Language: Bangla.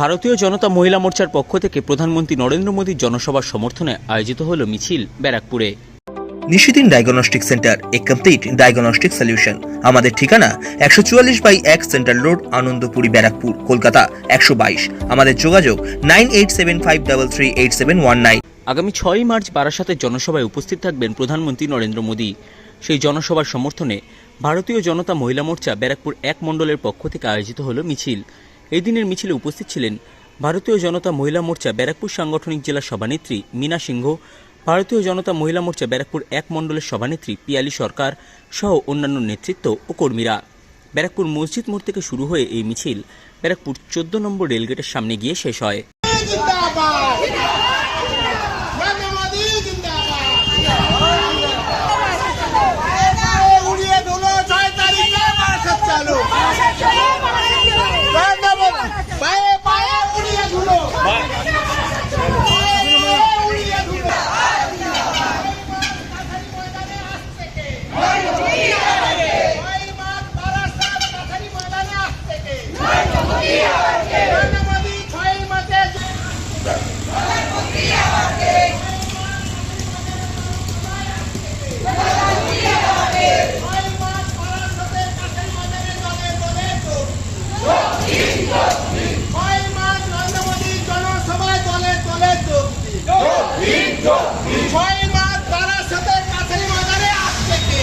ভারতীয় জনতা মহিলা মোর্চার পক্ষ থেকে প্রধানমন্ত্রী নরেন্দ্র মোদীর জনসভার সমর্থনে আয়োজিত হল মিছিল ব্যারাকপুরে। Nishidin diagnostic centre a complete diagnostic solution. আমাদের ঠিকানা একশো চুয়াল্লিশ বাই এক সেন্ট্রাল রোড আনন্দপুরি ব্যারাকপুর কলকাতা একশো বাইশ। আমাদের যোগাযোগ nine eight seven five double three eight seven one nine. আগামী ছয়ই মার্চ বারাসাতের জনসভায় উপস্থিত থাকবেন প্রধানমন্ত্রী নরেন্দ্র মোদী। সেই জনসভার সমর্থনে ভারতীয় জনতা মহিলা মোর্চা ব্যারাকপুর এক মণ্ডলের পক্ষ থেকে আয়োজিত হল মিছিল। এই দিনের মিছিলে উপস্থিত ছিলেন ভারতীয় জনতা মহিলা মোর্চা ব্যারাকপুর সাংগঠনিক জেলা সভানেত্রী মীনা সিংহ, ভারতীয় জনতা মহিলা মোর্চা ব্যারাকপুর এক মণ্ডলের সভানেত্রী পিয়ালি সরকার সহ অন্যান্য নেতৃত্ব ও কর্মীরা। ব্যারাকপুর মসজিদ মোড় থেকে শুরু হয়ে এই মিছিল ব্যারাকপুর চোদ্দ নম্বর রেলগেটের সামনে গিয়ে শেষ হয়। ছয় মাস বারাসাতের কাছারি ময়দানে আসছে কে?